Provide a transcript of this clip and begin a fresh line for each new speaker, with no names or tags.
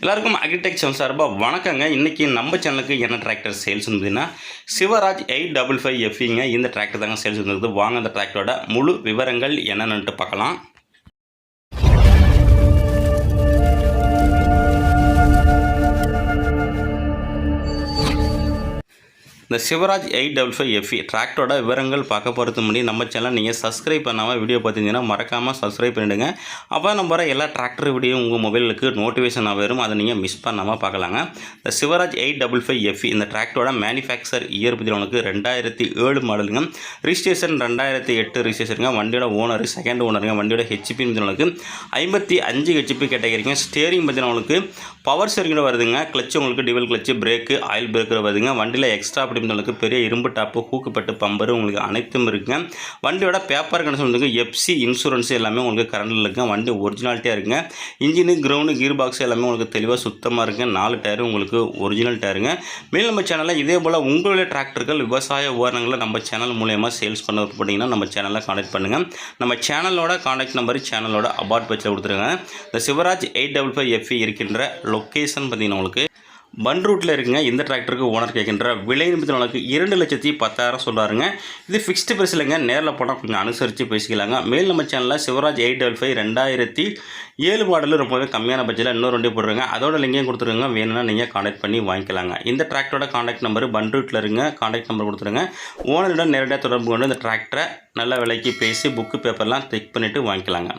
எல்லாருக்கும் அக்ரிடெக்சர் சார்பாக வணக்கங்க. இன்றைக்கி நம்ம சேனலுக்கு என்ன டிராக்டர் சேல்ஸ் இருந்ததுன்னா சிவராஜ் எயிட் டபுள் ஃபைவ் எஃப்இங்க இந்த டிராக்டர் தாங்க சேல்ஸ் இருந்தது வாங்க அந்த டிராக்டரோட முழு விவரங்கள் என்னென்னுட்டு பார்க்கலாம். இந்த Swaraj eight double five FE டிராக்டரோட விவரங்கள் பார்க்க போகிறது முன்னாடி நம்ம சேனல் நீங்கள் சப்ஸ்கிரைப் பண்ணாமல் வீடியோ பார்த்தீங்கன்னா மறக்காமல் சப்ஸ்கிரைப் பண்ணிவிடுங்க அப்போ நம்ம எல்லா டிராக்டர் வீடியோ உங்கள் மொபைலுக்கு நோட்டிஃபிகேஷன் வரும். அதை நீங்கள் மிஸ் பண்ணாமல் பார்க்கலாங்க. இந்த Swaraj eight double five FE இந்த டிராக்டரோட மேனுஃபேக்சர் இயர் பற்றி உனக்கு ரெண்டாயிரத்தி ஏழு மாடலுங்க ரிஜிஸ்ட்ரேஷன் ரெண்டாயிரத்தி எட்டு ரிஜிஸ்ட்ரேஷனுங்க வண்டியோட ஓனர் செகண்ட் ஓனருங்க வண்டியோட ஹெச்பி உங்களுக்கு ஐம்பத்தி அஞ்சு ஹெச்பி கேட்டகரிங்க ஸ்டேரிங் பார்த்தீங்கன்னா உங்களுக்கு பவர் ஸ்டேரிங்கோட வருதுங்க. கிளச்சு உங்களுக்கு dual clutch brake oil breaker வருதுங்க. வண்டியில் எக்ஸ்ட்ரா அப்படி உங்களுக்கு பெரிய இரும்பு டாப்பு ஹூக்குப்பட்டு பம்பர் உங்களுக்கு அனைத்தும் இருக்குங்க. வண்டியோட பேப்பர் கண்டிஷன் வந்துங்க எஃப்சி இன்சூரன்ஸ் எல்லாமே உங்களுக்கு கரண்டில் இருக்குங்க. வண்டி ஒரிஜினாலிட்டியாக இருக்குங்க. இன்ஜினு கிரவுண்டு கீர் பாக்ஸ் எல்லாமே உங்களுக்கு தெளிவாக சுத்தமாக இருக்குங்க. நாலு டயரும் உங்களுக்கு ஒரிஜினல் டயருங்க மேலும் நம்ம சேனலில் இதே போல் உங்களுடைய டிராக்டர்கள் விவசாய உபகரணங்களை நம்ம சேனல் மூலயமா சேல்ஸ் பண்ண போட்டிங்கன்னா நம்ம சேனலில் காண்டாக்ட் பண்ணுங்கள் நம்ம சேனலோட காண்டாக்ட் நம்பர் சேனலோட அபார்ட் பட்சில் கொடுத்துருங்க. இந்த Swaraj eight double five FE இருக்கின்ற லொக்கேஷன் பார்த்தீங்கன்னா உங்களுக்கு பன் ரூட்டில் இருக்குங்க. இந்த டிராக்டருக்கு ஓனர் கேட்கின்ற விலை நிமித்தம் உங்களுக்கு இரண்டு லட்சத்தி பத்தாயிரம் சொல்கிறாருங்க இது ஃபிக்ஸ்டு பிரைஸ் இல்லைங்க. நேரில் போனால் கொஞ்சம் அனுசரித்து பேசிக்கலாங்க. மேல் நம்ம சேனலில் சிவராஜ் எயிட் டபுள் ஃபைவ் ரெண்டாயிரத்தி ஏழு மாடலு ரொம்பவே கம்மியான பட்ஜெட்டில் இன்னொரு வண்டி போடுறேங்க. அதோட லிங்கையும் கொடுத்துருங்க வேணும்னா நீங்கள் காண்டாக்ட் பண்ணி வாங்கிக்கலாங்க. இந்த டிராக்டரோட காண்டாக்ட் நம்பர் பன் ரூட்டில் இருங்க. காண்டாக்ட் நம்பர் கொடுத்துருங்க. ஓனரிடம் நேரடியாக தொடர்பு கொண்டு இந்த டிராக்டரை நல்ல விலைக்கு பேசி புக்கு பேப்பர்லாம் செக் பண்ணிவிட்டு வாங்கிக்கலாங்க.